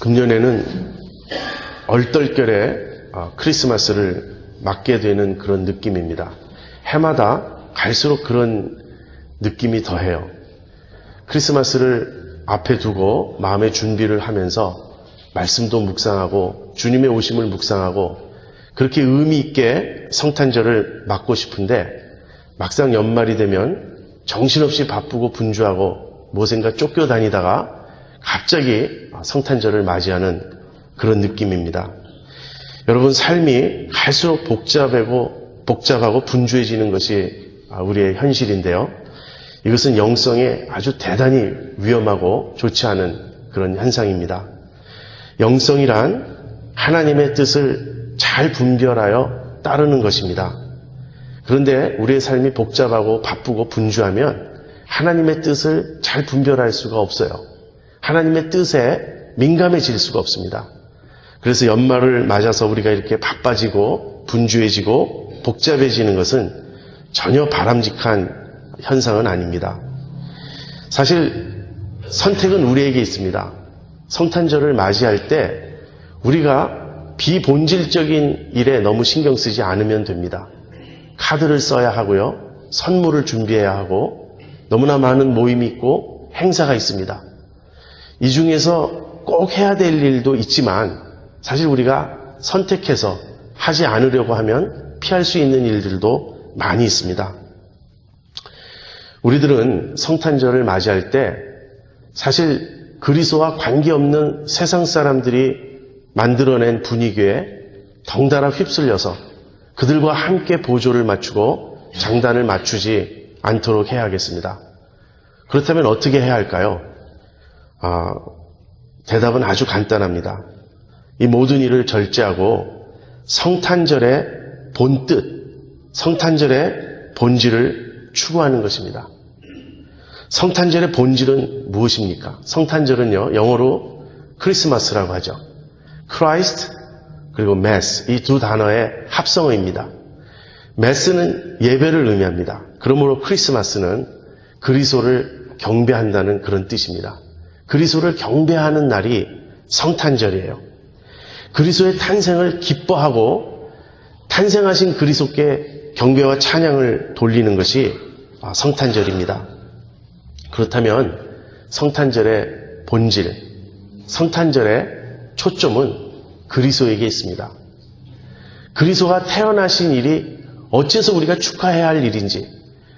금년에는 얼떨결에 아, 크리스마스를 맞게 되는 그런 느낌입니다. 해마다 갈수록 그런 느낌이 더해요. 크리스마스를 앞에 두고 마음의 준비를 하면서 말씀도 묵상하고 주님의 오심을 묵상하고 그렇게 의미 있게 성탄절을 맞고 싶은데 막상 연말이 되면 정신없이 바쁘고 분주하고 무엇인가 쫓겨다니다가 갑자기 성탄절을 맞이하는 그런 느낌입니다. 여러분 삶이 갈수록 복잡하고 복잡하고 분주해지는 것이 우리의 현실인데요. 이것은 영성에 아주 대단히 위험하고 좋지 않은 그런 현상입니다. 영성이란 하나님의 뜻을 잘 분별하여 따르는 것입니다. 그런데 우리의 삶이 복잡하고 바쁘고 분주하면 하나님의 뜻을 잘 분별할 수가 없어요. 하나님의 뜻에 민감해질 수가 없습니다. 그래서 연말을 맞아서 우리가 이렇게 바빠지고 분주해지고 복잡해지는 것은 전혀 바람직한 현상은 아닙니다. 사실 선택은 우리에게 있습니다. 성탄절을 맞이할 때 우리가 비본질적인 일에 너무 신경 쓰지 않으면 됩니다. 카드를 써야 하고요. 선물을 준비해야 하고 너무나 많은 모임이 있고 행사가 있습니다. 이 중에서 꼭 해야 될 일도 있지만 사실 우리가 선택해서 하지 않으려고 하면 피할 수 있는 일들도 많이 있습니다. 우리들은 성탄절을 맞이할 때 사실 그리스도와 관계없는 세상 사람들이 만들어낸 분위기에 덩달아 휩쓸려서 그들과 함께 보조를 맞추고 장단을 맞추지 않도록 해야 하겠습니다. 그렇다면 어떻게 해야 할까요? 아, 대답은 아주 간단합니다. 이 모든 일을 절제하고 성탄절의 본뜻, 성탄절의 본질을 추구하는 것입니다. 성탄절의 본질은 무엇입니까? 성탄절은요, 영어로 크리스마스라고 하죠. Christ 그리고 Mass 이 두 단어의 합성어입니다. Mass는 예배를 의미합니다. 그러므로 크리스마스는 그리스도를 경배한다는 그런 뜻입니다. 그리스도를 경배하는 날이 성탄절이에요. 그리스도의 탄생을 기뻐하고 탄생하신 그리스도께 경배와 찬양을 돌리는 것이 성탄절입니다. 그렇다면 성탄절의 본질, 성탄절의 초점은 그리스도에게 있습니다. 그리스도가 태어나신 일이 어째서 우리가 축하해야 할 일인지,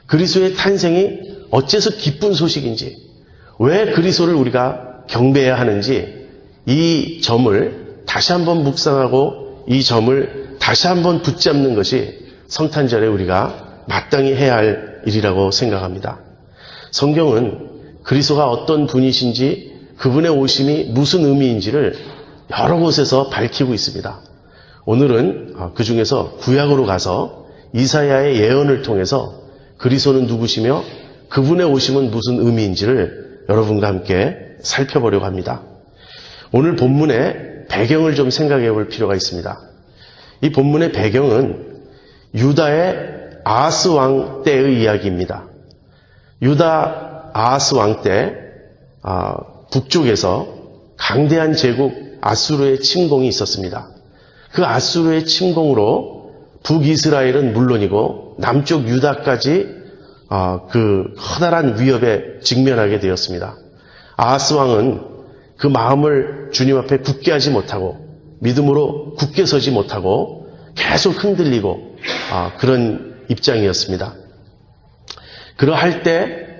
그리스도의 탄생이 어째서 기쁜 소식인지, 왜 그리스도를 우리가 경배해야 하는지 이 점을 다시 한번 묵상하고 이 점을 다시 한번 붙잡는 것이 성탄절에 우리가 마땅히 해야 할 일이라고 생각합니다. 성경은 그리스도가 어떤 분이신지 그분의 오심이 무슨 의미인지를 여러 곳에서 밝히고 있습니다. 오늘은 그 중에서 구약으로 가서 이사야의 예언을 통해서 그리스도는 누구시며 그분의 오심은 무슨 의미인지를 여러분과 함께 살펴보려고 합니다. 오늘 본문의 배경을 좀 생각해 볼 필요가 있습니다. 이 본문의 배경은 유다의 아하스 왕 때의 이야기입니다. 유다 아하스 왕 때 북쪽에서 강대한 제국 아수르의 침공이 있었습니다. 그 아수르의 침공으로 북이스라엘은 물론이고 남쪽 유다까지 그 커다란 위협에 직면하게 되었습니다. 아하스 왕은 그 마음을 주님 앞에 굳게 하지 못하고 믿음으로 굳게 서지 못하고 계속 흔들리고 그런 입장이었습니다. 그러할 때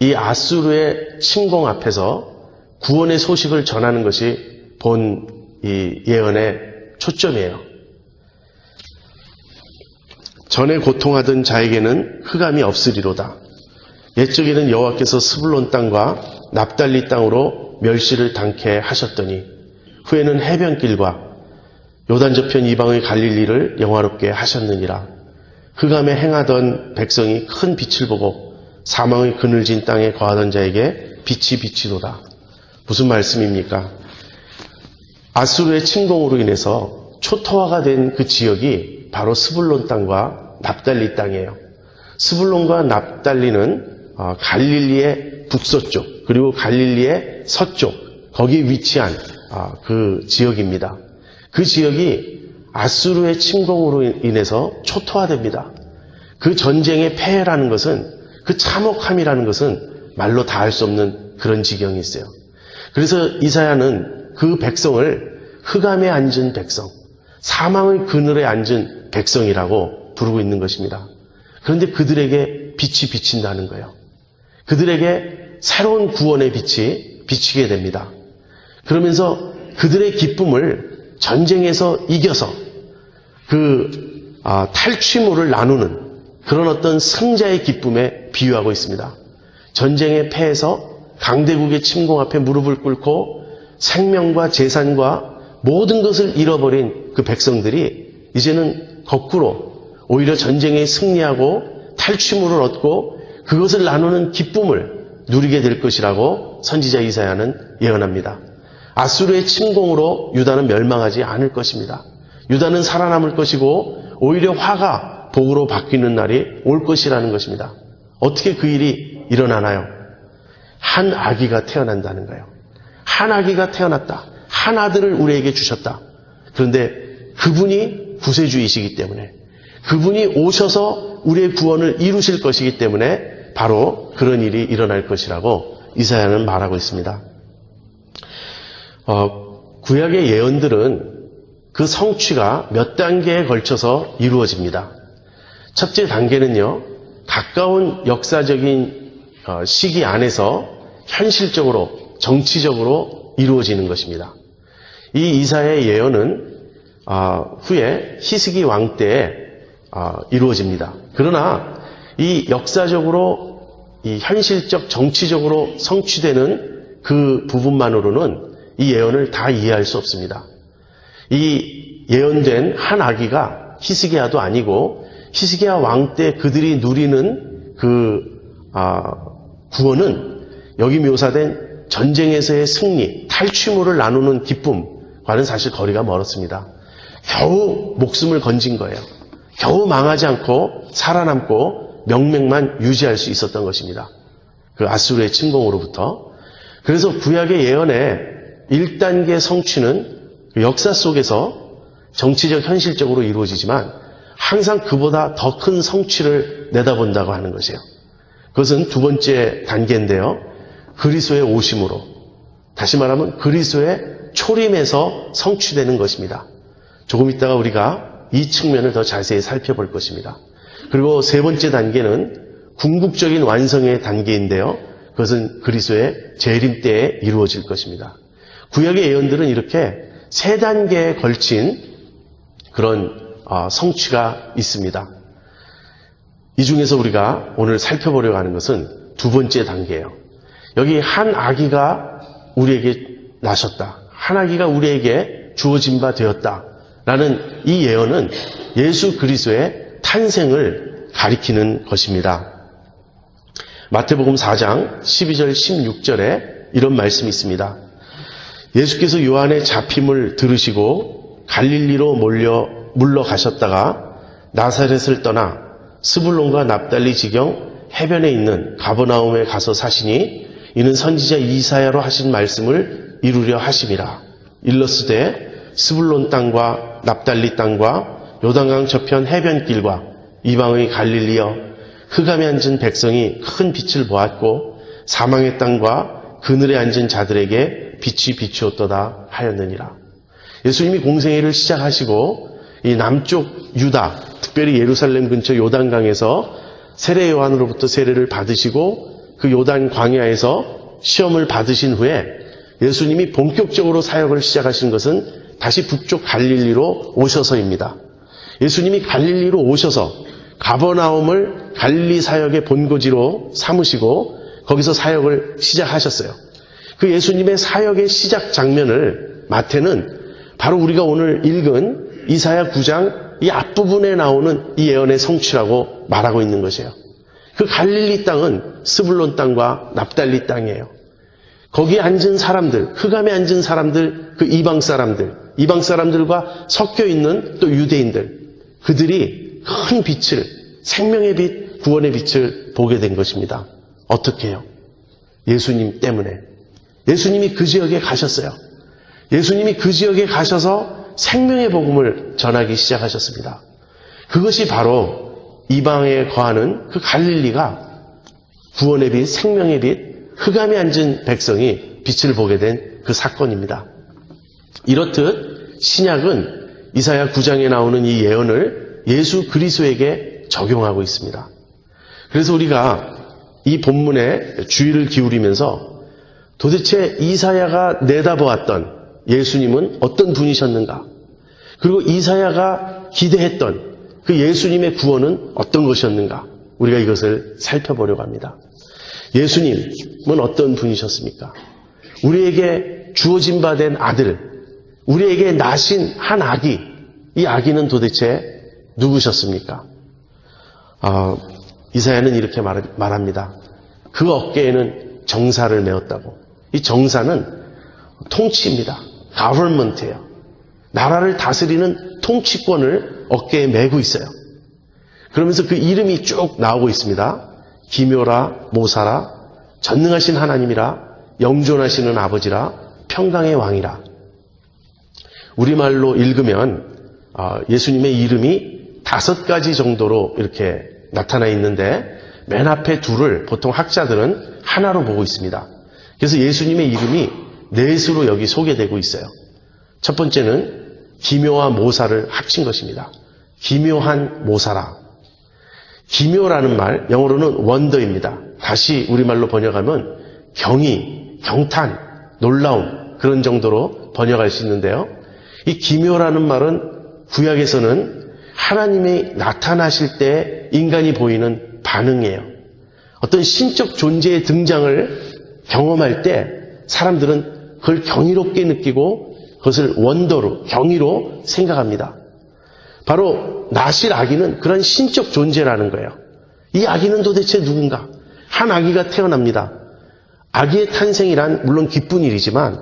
이 아수르의 침공 앞에서 구원의 소식을 전하는 것이 본 이 예언의 초점이에요. 전에 고통하던 자에게는 흑암이 없으리로다. 옛적에는 여호와께서 스불론 땅과 납달리 땅으로 멸시를 당케 하셨더니 후에는 해변길과 요단 저편 이방의 갈릴리를 영화롭게 하셨느니라. 흑암에 행하던 백성이 큰 빛을 보고 사망의 그늘진 땅에 거하던 자에게 빛이 비치도다. 무슨 말씀입니까? 아수르의 침공으로 인해서 초토화가 된 그 지역이 바로 스불론 땅과 납달리 땅이에요. 스불론과 납달리는 갈릴리의 북서쪽 그리고 갈릴리의 서쪽 거기에 위치한 아, 그 지역입니다. 그 지역이 아수르의 침공으로 인해서 초토화됩니다. 그 전쟁의 폐해라는 것은 그 참혹함이라는 것은 말로 다 할 수 없는 그런 지경이 있어요. 그래서 이사야는 그 백성을 흑암에 앉은 백성, 사망의 그늘에 앉은 백성이라고 부르고 있는 것입니다. 그런데 그들에게 빛이 비친다는 거예요. 그들에게 새로운 구원의 빛이 비치게 됩니다. 그러면서 그들의 기쁨을 전쟁에서 이겨서 그 아, 탈취물을 나누는 그런 어떤 승자의 기쁨에 비유하고 있습니다. 전쟁의 패에서 강대국의 침공 앞에 무릎을 꿇고 생명과 재산과 모든 것을 잃어버린 그 백성들이 이제는 거꾸로 오히려 전쟁에 승리하고 탈취물을 얻고 그것을 나누는 기쁨을 누리게 될 것이라고 선지자 이사야는 예언합니다. 아수르의 침공으로 유다는 멸망하지 않을 것입니다. 유다는 살아남을 것이고 오히려 화가 복으로 바뀌는 날이 올 것이라는 것입니다. 어떻게 그 일이 일어나나요? 한 아기가 태어난다는 거예요. 한 아기가 태어났다. 한 아들을 우리에게 주셨다. 그런데 그분이 구세주이시기 때문에 그분이 오셔서 우리의 구원을 이루실 것이기 때문에 바로 그런 일이 일어날 것이라고 이사야는 말하고 있습니다. 어, 구약의 예언들은 그 성취가 몇 단계에 걸쳐서 이루어집니다. 첫째 단계는요, 가까운 역사적인 어, 시기 안에서 현실적으로, 정치적으로 이루어지는 것입니다. 이 이사의 예언은 어, 후에 히스기 왕 때에 어, 이루어집니다. 그러나 이 역사적으로 이 현실적 정치적으로 성취되는 그 부분만으로는 이 예언을 다 이해할 수 없습니다. 이 예언된 한 아기가 히스기야도 아니고 히스기야 왕 때 그들이 누리는 그 아, 구원은 여기 묘사된 전쟁에서의 승리, 탈취물을 나누는 기쁨 과는 사실 거리가 멀었습니다. 겨우 목숨을 건진 거예요. 겨우 망하지 않고 살아남고 명맥만 유지할 수 있었던 것입니다. 그 아수르의 침공으로부터. 그래서 구약의 예언의 1단계 성취는 그 역사 속에서 정치적 현실적으로 이루어지지만 항상 그보다 더 큰 성취를 내다본다고 하는 것이에요. 그것은 두 번째 단계인데요. 그리스도의 오심으로 다시 말하면 그리스도의 초림에서 성취되는 것입니다. 조금 있다가 우리가 이 측면을 더 자세히 살펴볼 것입니다. 그리고 세 번째 단계는 궁극적인 완성의 단계인데요. 그것은 그리스도의 재림 때에 이루어질 것입니다. 구약의 예언들은 이렇게 세 단계에 걸친 그런 어, 성취가 있습니다. 이 중에서 우리가 오늘 살펴보려고 하는 것은 두 번째 단계예요. 여기 한 아기가 우리에게 나셨다. 한 아기가 우리에게 주어진 바 되었다. 라는 이 예언은 예수 그리스도의 탄생을 가리키는 것입니다. 마태복음 4장 12절 16절에 이런 말씀이 있습니다. 예수께서 요한의 잡힘을 들으시고 갈릴리로 몰려 물러가셨다가 나사렛을 떠나 스불론과 납달리 지경 해변에 있는 가버나움에 가서 사시니 이는 선지자 이사야로 하신 말씀을 이루려 하심이라. 일러스되 스불론 땅과 납달리 땅과 요단강 저편 해변길과 이방의 갈릴리여 흑암에 앉은 백성이 큰 빛을 보았고 사망의 땅과 그늘에 앉은 자들에게 빛이 비추었도다 하였느니라. 예수님이 공생애를 시작하시고 이 남쪽 유다, 특별히 예루살렘 근처 요단강에서 세례 요한으로부터 세례를 받으시고 그 요단 광야에서 시험을 받으신 후에 예수님이 본격적으로 사역을 시작하신 것은 다시 북쪽 갈릴리로 오셔서입니다. 예수님이 갈릴리로 오셔서 가버나움을 갈릴리 사역의 본고지로 삼으시고 거기서 사역을 시작하셨어요. 그 예수님의 사역의 시작 장면을 마태는 바로 우리가 오늘 읽은 이사야 9장 이 앞부분에 나오는 이 예언의 성취라고 말하고 있는 것이에요. 그 갈릴리 땅은 스불론 땅과 납달리 땅이에요. 거기에 앉은 사람들, 흑암에 앉은 사람들, 그 이방 사람들, 이방 사람들과 섞여 있는 또 유대인들, 그들이 큰 빛을, 생명의 빛, 구원의 빛을 보게 된 것입니다. 어떻게 해요? 예수님 때문에. 예수님이 그 지역에 가셨어요. 예수님이 그 지역에 가셔서 생명의 복음을 전하기 시작하셨습니다. 그것이 바로 이방에 거하는 그 갈릴리가 구원의 빛, 생명의 빛, 흑암에 앉은 백성이 빛을 보게 된 그 사건입니다. 이렇듯 신약은 이사야 9장에 나오는 이 예언을 예수 그리스도에게 적용하고 있습니다. 그래서 우리가 이 본문에 주의를 기울이면서 도대체 이사야가 내다보았던 예수님은 어떤 분이셨는가? 그리고 이사야가 기대했던 그 예수님의 구원은 어떤 것이었는가? 우리가 이것을 살펴보려고 합니다. 예수님은 어떤 분이셨습니까? 우리에게 주어진 바 된 아들, 우리에게 나신 한 아기, 이 아기는 도대체 누구셨습니까? 아, 이사야는 이렇게 말, 말합니다. 그 어깨에는 정사를 메었다고. 이 정사는 통치입니다. 가버먼트예요. 나라를 다스리는 통치권을 어깨에 메고 있어요. 그러면서 그 이름이 쭉 나오고 있습니다. 기묘라, 모사라, 전능하신 하나님이라, 영존하시는 아버지라, 평강의 왕이라. 우리말로 읽으면 아, 예수님의 이름이 다섯 가지 정도로 이렇게 나타나 있는데 맨 앞에 둘을 보통 학자들은 하나로 보고 있습니다. 그래서 예수님의 이름이 넷으로 여기 소개되고 있어요. 첫 번째는 기묘와 모사를 합친 것입니다. 기묘한 모사라. 기묘라는 말, 영어로는 원더입니다. 다시 우리말로 번역하면 경이, 경탄, 놀라움, 그런 정도로 번역할 수 있는데요. 이 기묘라는 말은 구약에서는 하나님이 나타나실 때 인간이 보이는 반응이에요. 어떤 신적 존재의 등장을 경험할 때 사람들은 그걸 경이롭게 느끼고 그것을 원더로, 경이로 생각합니다. 바로 나실 아기는 그런 신적 존재라는 거예요. 이 아기는 도대체 누군가? 한 아기가 태어납니다. 아기의 탄생이란 물론 기쁜 일이지만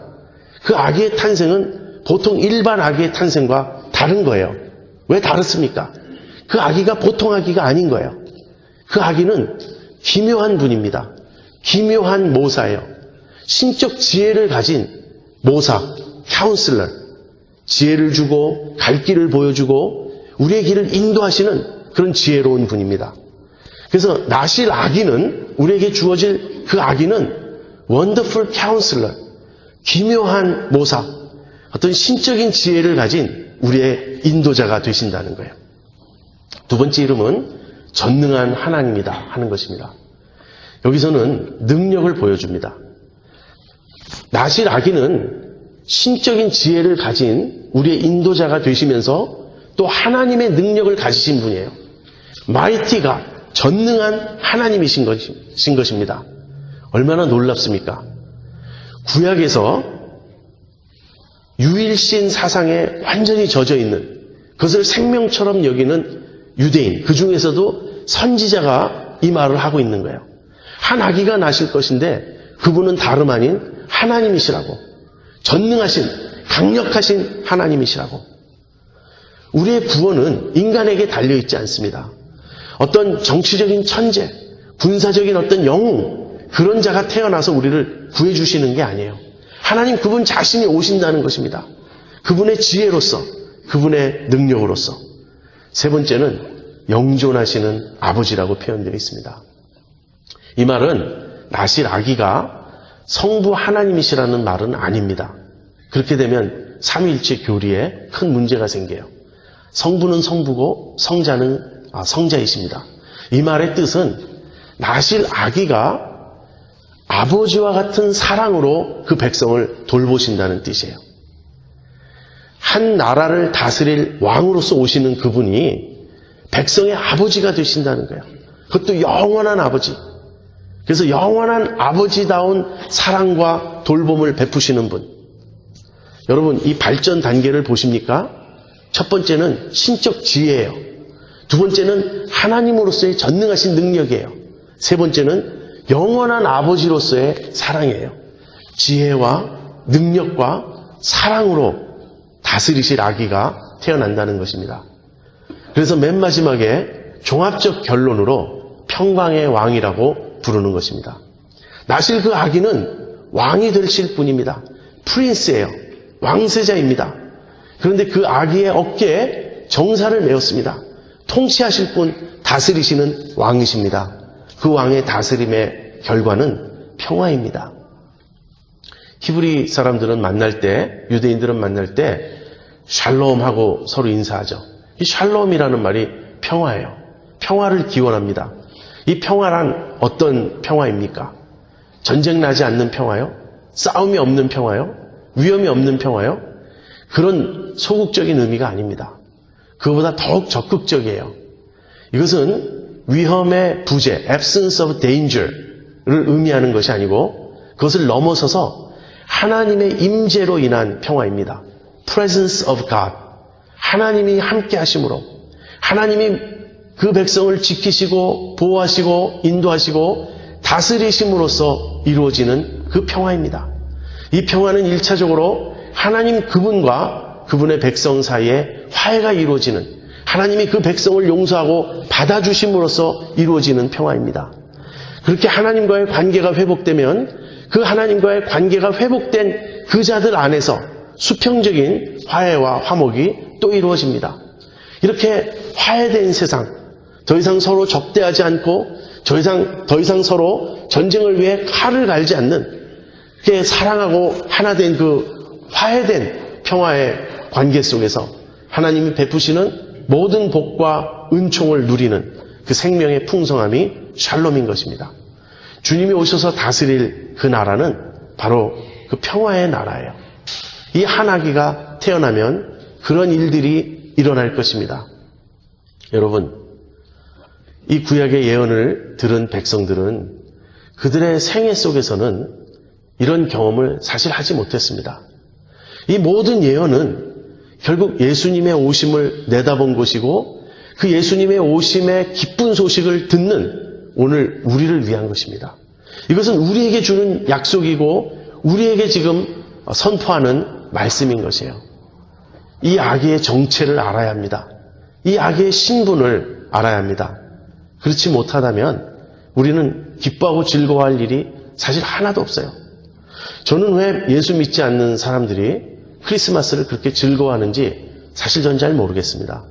그 아기의 탄생은 보통 일반 아기의 탄생과 다른 거예요. 왜 다릅니까? 그 아기가 보통 아기가 아닌 거예요. 그 아기는 기묘한 분입니다. 기묘한 모사예요. 신적 지혜를 가진 모사, 카운슬러. 지혜를 주고 갈 길을 보여주고 우리의 길을 인도하시는 그런 지혜로운 분입니다. 그래서 나실 아기는 우리에게 주어질 그 아기는 원더풀 카운슬러, 기묘한 모사, 어떤 신적인 지혜를 가진 우리의 인도자가 되신다는 거예요. 두 번째 이름은 전능한 하나님이다 하는 것입니다. 여기서는 능력을 보여줍니다. 나실 아기는 신적인 지혜를 가진 우리의 인도자가 되시면서 또 하나님의 능력을 가지신 분이에요. 마이티가 전능한 하나님이신 것입니다. 얼마나 놀랍습니까? 구약에서 유일신 사상에 완전히 젖어 있는 그것을 생명처럼 여기는 유대인 그 중에서도 선지자가 이 말을 하고 있는 거예요. 한 아기가 나실 것인데 그분은 다름 아닌 하나님이시라고 전능하신 강력하신 하나님이시라고 우리의 구원은 인간에게 달려 있지 않습니다. 어떤 정치적인 천재, 군사적인 어떤 영웅 그런 자가 태어나서 우리를 구해 주시는 게 아니에요. 하나님 그분 자신이 오신다는 것입니다. 그분의 지혜로서, 그분의 능력으로서. 세 번째는 영존하시는 아버지라고 표현되어 있습니다. 이 말은 나실 아기가 성부 하나님이시라는 말은 아닙니다. 그렇게 되면 삼위일체 교리에 큰 문제가 생겨요. 성부는 성부고 성자는 아, 성자이십니다. 이 말의 뜻은 나실 아기가 아버지와 같은 사랑으로 그 백성을 돌보신다는 뜻이에요. 한 나라를 다스릴 왕으로서 오시는 그분이 백성의 아버지가 되신다는 거예요. 그것도 영원한 아버지. 그래서 영원한 아버지다운 사랑과 돌봄을 베푸시는 분. 여러분, 이 발전 단계를 보십니까? 첫 번째는 신적 지혜예요. 두 번째는 하나님으로서의 전능하신 능력이에요. 세 번째는 영원한 아버지로서의 사랑이에요. 지혜와 능력과 사랑으로 다스리실 아기가 태어난다는 것입니다. 그래서 맨 마지막에 종합적 결론으로 평강의 왕이라고 부르는 것입니다. 나실 그 아기는 왕이 되실 분입니다. 프린스예요. 왕세자입니다. 그런데 그 아기의 어깨에 정사를 메었습니다. 통치하실 분, 다스리시는 왕이십니다. 그 왕의 다스림의 결과는 평화입니다. 히브리 사람들은 만날 때, 유대인들은 만날 때, 샬롬하고 서로 인사하죠. 이 샬롬이라는 말이 평화예요. 평화를 기원합니다. 이 평화란 어떤 평화입니까? 전쟁 나지 않는 평화요? 싸움이 없는 평화요? 위험이 없는 평화요? 그런 소극적인 의미가 아닙니다. 그보다 더욱 적극적이에요. 이것은 위험의 부재, absence of danger를 의미하는 것이 아니고 그것을 넘어서서 하나님의 임재로 인한 평화입니다. presence of God. 하나님이 함께 하심으로 하나님이 그 백성을 지키시고 보호하시고 인도하시고 다스리심으로써 이루어지는 그 평화입니다. 이 평화는 일차적으로 하나님 그분과 그분의 백성 사이에 화해가 이루어지는 하나님이 그 백성을 용서하고 받아주심으로써 이루어지는 평화입니다. 그렇게 하나님과의 관계가 회복되면 그 하나님과의 관계가 회복된 그 자들 안에서 수평적인 화해와 화목이 또 이루어집니다. 이렇게 화해된 세상, 더 이상 서로 적대하지 않고 더 이상, 더 이상 서로 전쟁을 위해 칼을 갈지 않는 그 사랑하고 하나 된 그 화해된 평화의 관계 속에서 하나님이 베푸시는 모든 복과 은총을 누리는 그 생명의 풍성함이 샬롬인 것입니다. 주님이 오셔서 다스릴 그 나라는 바로 그 평화의 나라예요. 이 한 아기가 태어나면 그런 일들이 일어날 것입니다. 여러분, 이 구약의 예언을 들은 백성들은 그들의 생애 속에서는 이런 경험을 사실 하지 못했습니다. 이 모든 예언은 결국 예수님의 오심을 내다본 것이고 그 예수님의 오심의 기쁜 소식을 듣는 오늘 우리를 위한 것입니다. 이것은 우리에게 주는 약속이고 우리에게 지금 선포하는 말씀인 것이에요. 이 아기의 정체를 알아야 합니다. 이 아기의 신분을 알아야 합니다. 그렇지 못하다면 우리는 기뻐하고 즐거워할 일이 사실 하나도 없어요. 저는 왜 예수 믿지 않는 사람들이 크리스마스를 그렇게 즐거워하는지 사실 전 잘 모르겠습니다.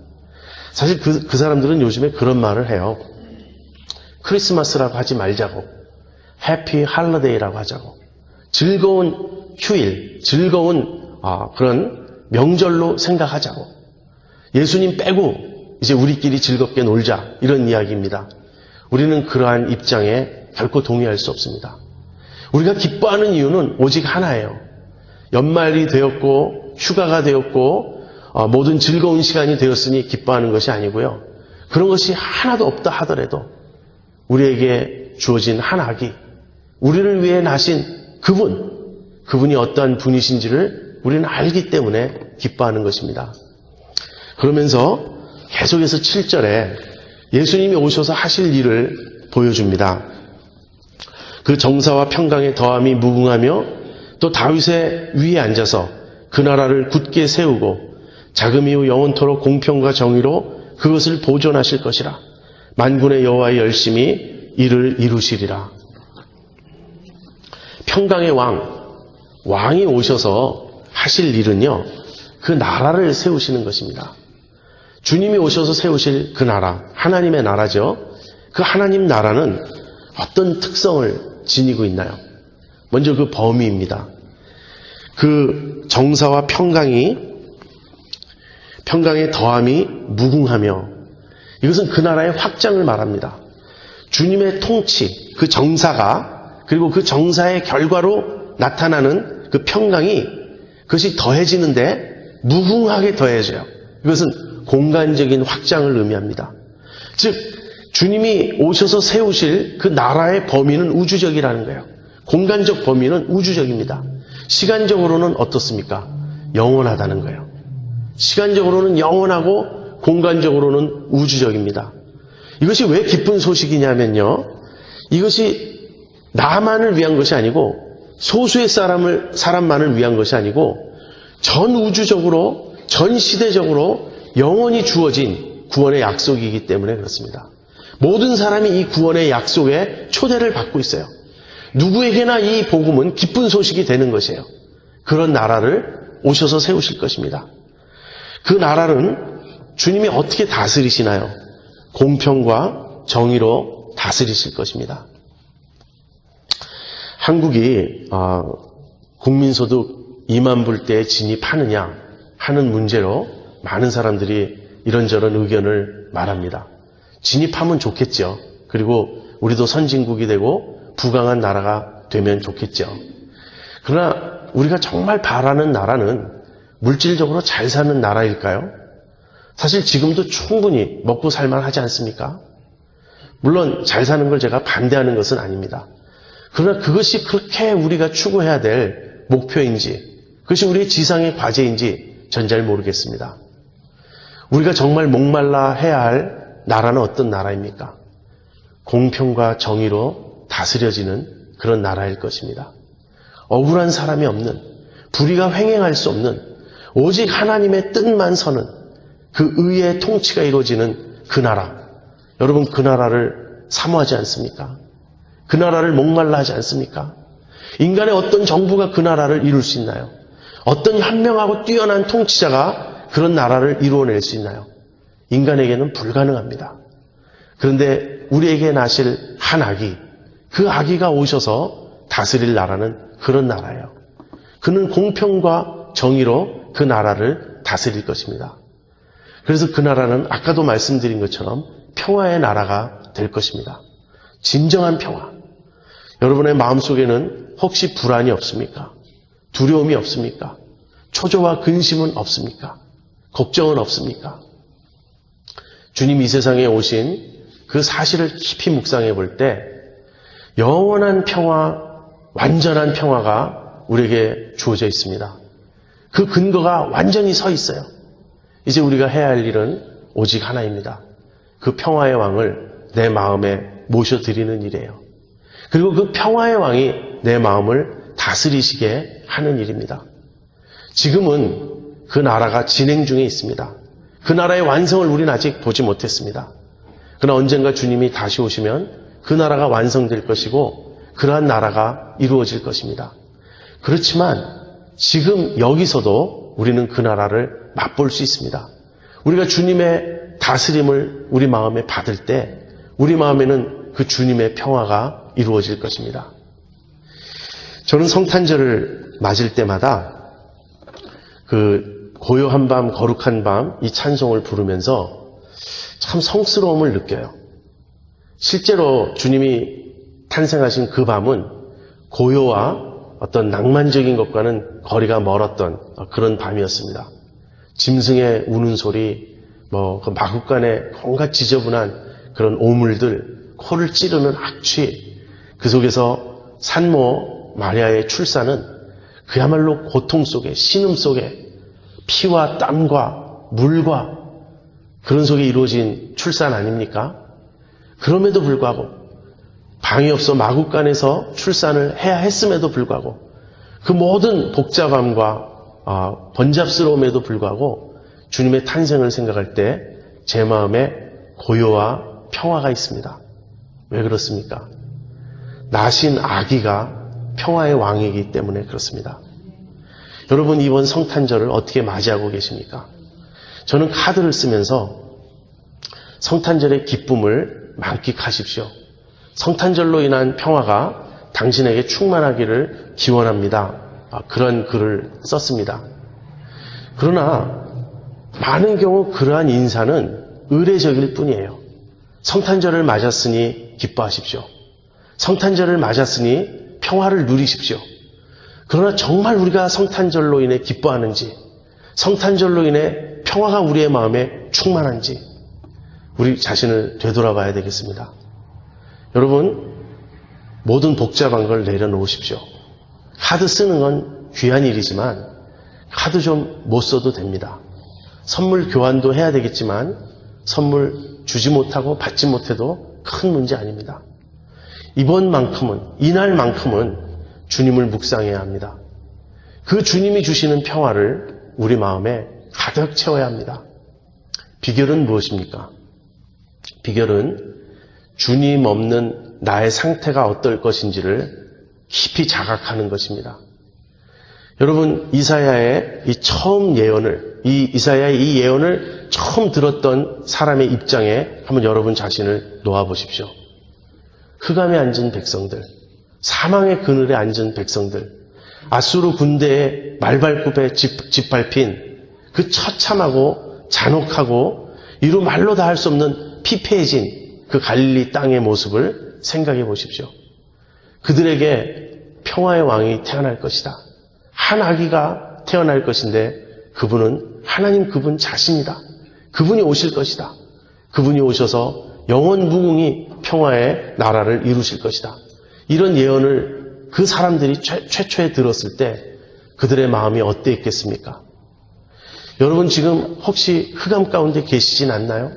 사실 그, 그 사람들은 요즘에 그런 말을 해요. 크리스마스라고 하지 말자고. 해피 할러데이라고 하자고. 즐거운 휴일, 즐거운 아, 그런 명절로 생각하자고. 예수님 빼고 이제 우리끼리 즐겁게 놀자. 이런 이야기입니다. 우리는 그러한 입장에 결코 동의할 수 없습니다. 우리가 기뻐하는 이유는 오직 하나예요. 연말이 되었고 휴가가 되었고 어, 모든 즐거운 시간이 되었으니 기뻐하는 것이 아니고요. 그런 것이 하나도 없다 하더라도 우리에게 주어진 한 악이 우리를 위해 나신 그분, 그분이 어떠한 분이신지를 우리는 알기 때문에 기뻐하는 것입니다. 그러면서 계속해서 7절에 예수님이 오셔서 하실 일을 보여줍니다. 그 정사와 평강의 더함이 무궁하며 또 다윗의 위에 앉아서 그 나라를 굳게 세우고 자금 이후 영원토록 공평과 정의로 그것을 보존하실 것이라. 만군의 여호와의 열심히 이를 이루시리라. 평강의 왕 왕이 오셔서 하실 일은요 그 나라를 세우시는 것입니다. 주님이 오셔서 세우실 그 나라 하나님의 나라죠. 그 하나님 나라는 어떤 특성을 지니고 있나요? 먼저 그 범위입니다. 그 정사와 평강이 평강의 더함이 무궁하며 이것은 그 나라의 확장을 말합니다. 주님의 통치, 그 정사가 그리고 그 정사의 결과로 나타나는 그 평강이 그것이 더해지는데 무궁하게 더해져요. 이것은 공간적인 확장을 의미합니다. 즉 주님이 오셔서 세우실 그 나라의 범위는 우주적이라는 거예요. 공간적 범위는 우주적입니다. 시간적으로는 어떻습니까? 영원하다는 거예요. 시간적으로는 영원하고 공간적으로는 우주적입니다. 이것이 왜 기쁜 소식이냐면요. 이것이 나만을 위한 것이 아니고 소수의 사람을 사람만을 위한 것이 아니고 전 우주적으로 전 시대적으로 영원히 주어진 구원의 약속이기 때문에 그렇습니다. 모든 사람이 이 구원의 약속에 초대를 받고 있어요. 누구에게나 이 복음은 기쁜 소식이 되는 것이에요. 그런 나라를 오셔서 세우실 것입니다. 그 나라는 주님이 어떻게 다스리시나요? 공평과 정의로 다스리실 것입니다. 한국이 아, 국민소득 2만 불대에 진입하느냐 하는 문제로 많은 사람들이 이런저런 의견을 말합니다. 진입하면 좋겠죠. 그리고 우리도 선진국이 되고 부강한 나라가 되면 좋겠죠. 그러나 우리가 정말 바라는 나라는 물질적으로 잘 사는 나라일까요? 사실 지금도 충분히 먹고 살만 하지 않습니까? 물론 잘 사는 걸 제가 반대하는 것은 아닙니다. 그러나 그것이 그렇게 우리가 추구해야 될 목표인지, 그것이 우리의 지상의 과제인지 전 잘 모르겠습니다. 우리가 정말 목말라 해야 할 나라는 어떤 나라입니까? 공평과 정의로 다스려지는 그런 나라일 것입니다. 억울한 사람이 없는, 불의가 횡행할 수 없는, 오직 하나님의 뜻만 서는 그 의의 통치가 이루어지는 그 나라. 여러분 그 나라를 사모하지 않습니까? 그 나라를 목말라 하지 않습니까? 인간의 어떤 정부가 그 나라를 이룰 수 있나요? 어떤 현명하고 뛰어난 통치자가 그런 나라를 이루어낼 수 있나요? 인간에게는 불가능합니다. 그런데 우리에게 나실 한 아기, 그 아기가 오셔서 다스릴 나라는 그런 나라예요. 그는 공평과 정의로 그 나라를 다스릴 것입니다. 그래서 그 나라는 아까도 말씀드린 것처럼 평화의 나라가 될 것입니다. 진정한 평화. 여러분의 마음속에는 혹시 불안이 없습니까? 두려움이 없습니까? 초조와 근심은 없습니까? 걱정은 없습니까? 주님 이 세상에 오신 그 사실을 깊이 묵상해 볼 때 영원한 평화, 완전한 평화가 우리에게 주어져 있습니다. 그 근거가 완전히 서 있어요. 이제 우리가 해야 할 일은 오직 하나입니다. 그 평화의 왕을 내 마음에 모셔드리는 일이에요. 그리고 그 평화의 왕이 내 마음을 다스리시게 하는 일입니다. 지금은 그 나라가 진행 중에 있습니다. 그 나라의 완성을 우리는 아직 보지 못했습니다. 그러나 언젠가 주님이 다시 오시면 그 나라가 완성될 것이고 그러한 나라가 이루어질 것입니다. 그렇지만 지금 여기서도 우리는 그 나라를 맛볼 수 있습니다. 우리가 주님의 다스림을 우리 마음에 받을 때 우리 마음에는 그 주님의 평화가 이루어질 것입니다. 저는 성탄절을 맞을 때마다 그 고요한 밤, 거룩한 밤 이 찬송을 부르면서 참 성스러움을 느껴요. 실제로 주님이 탄생하신 그 밤은 고요와 어떤 낭만적인 것과는 거리가 멀었던 그런 밤이었습니다. 짐승의 우는 소리, 뭐, 그 마국간의 온갖 지저분한 그런 오물들, 코를 찌르는 악취, 그 속에서 산모 마리아의 출산은 그야말로 고통 속에, 신음 속에 피와 땀과 물과 그런 속에 이루어진 출산 아닙니까? 그럼에도 불구하고 방이 없어 마국간에서 출산을 해야 했음에도 불구하고 그 모든 복잡함과 아, 번잡스러움에도 불구하고 주님의 탄생을 생각할 때 제 마음에 고요와 평화가 있습니다. 왜 그렇습니까? 나신 아기가 평화의 왕이기 때문에 그렇습니다. 여러분 이번 성탄절을 어떻게 맞이하고 계십니까? 저는 카드를 쓰면서 성탄절의 기쁨을 만끽하십시오. 성탄절로 인한 평화가 당신에게 충만하기를 기원합니다. 아, 그런 글을 썼습니다. 그러나 많은 경우 그러한 인사는 의례적일 뿐이에요. 성탄절을 맞았으니 기뻐하십시오. 성탄절을 맞았으니 평화를 누리십시오. 그러나 정말 우리가 성탄절로 인해 기뻐하는지, 성탄절로 인해 평화가 우리의 마음에 충만한지, 우리 자신을 되돌아봐야 되겠습니다. 여러분, 모든 복잡한 걸 내려놓으십시오. 카드 쓰는 건 귀한 일이지만, 카드 좀 못 써도 됩니다. 선물 교환도 해야 되겠지만, 선물 주지 못하고 받지 못해도 큰 문제 아닙니다. 이번만큼은, 이날만큼은 주님을 묵상해야 합니다. 그 주님이 주시는 평화를 우리 마음에 가득 채워야 합니다. 비결은 무엇입니까? 비결은 주님 없는 나의 상태가 어떨 것인지를 깊이 자각하는 것입니다. 여러분 이사야의 이 처음 예언을 이 이사야의 이 예언을 처음 들었던 사람의 입장에 한번 여러분 자신을 놓아 보십시오. 흑암에 앉은 백성들, 사망의 그늘에 앉은 백성들, 아수르 군대의 말발굽에 짓, 짓밟힌 그 처참하고 잔혹하고 이루 말로 다 할 수 없는 피폐해진 그 갈릴리 땅의 모습을 생각해 보십시오. 그들에게 평화의 왕이 태어날 것이다. 한 아기가 태어날 것인데 그분은 하나님 그분 자신이다. 그분이 오실 것이다. 그분이 오셔서 영원 무궁히 평화의 나라를 이루실 것이다. 이런 예언을 그 사람들이 최, 최초에 들었을 때 그들의 마음이 어땠겠습니까? 여러분 지금 혹시 흑암 가운데 계시진 않나요?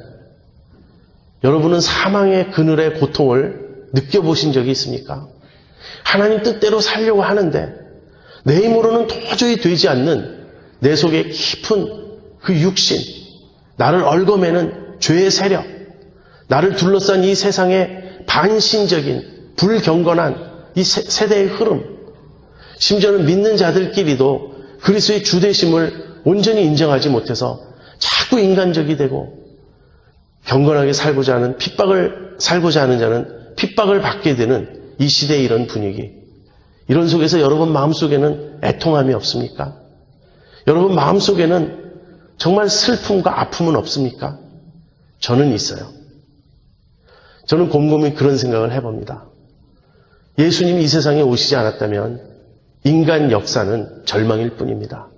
여러분은 사망의 그늘의 고통을 느껴보신 적이 있습니까? 하나님 뜻대로 살려고 하는데 내 힘으로는 도저히 되지 않는 내 속에 깊은 그 육신, 나를 얽어매는 죄의 세력, 나를 둘러싼 이 세상의 반신적인 불경건한 이 세, 대의 흐름, 심지어는 믿는 자들끼리도 그리스의 주되심을 온전히 인정하지 못해서 자꾸 인간적이 되고 경건하게 살고자 하는 핍박을 살고자 하는 자는 핍박을 받게 되는 이 시대의 이런 분위기. 이런 속에서 여러분 마음속에는 애통함이 없습니까? 여러분 마음속에는 정말 슬픔과 아픔은 없습니까? 저는 있어요. 저는 곰곰이 그런 생각을 해봅니다. 예수님이 이 세상에 오시지 않았다면 인간 역사는 절망일 뿐입니다.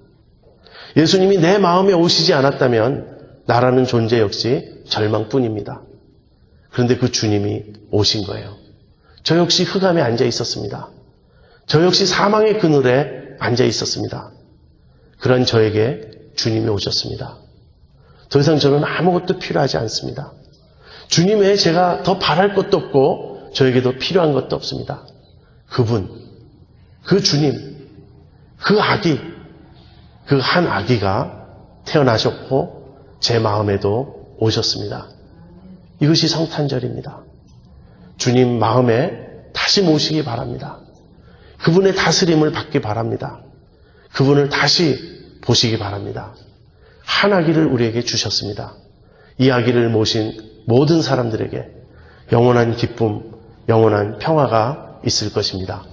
예수님이 내 마음에 오시지 않았다면 나라는 존재 역시 절망뿐입니다. 그런데 그 주님이 오신 거예요. 저 역시 흑암에 앉아 있었습니다. 저 역시 사망의 그늘에 앉아 있었습니다. 그런 저에게 주님이 오셨습니다. 더 이상 저는 아무것도 필요하지 않습니다. 주님 외에 제가 더 바랄 것도 없고 저에게도 필요한 것도 없습니다. 그분, 그 주님, 그 아기, 그 한 아기가 태어나셨고 제 마음에도 오셨습니다. 이것이 성탄절입니다. 주님 마음에 다시 모시기 바랍니다. 그분의 다스림을 받기 바랍니다. 그분을 다시 보시기 바랍니다. 한 아기를 우리에게 주셨습니다. 이 아기를 모신 모든 사람들에게 영원한 기쁨, 영원한 평화가 있을 것입니다.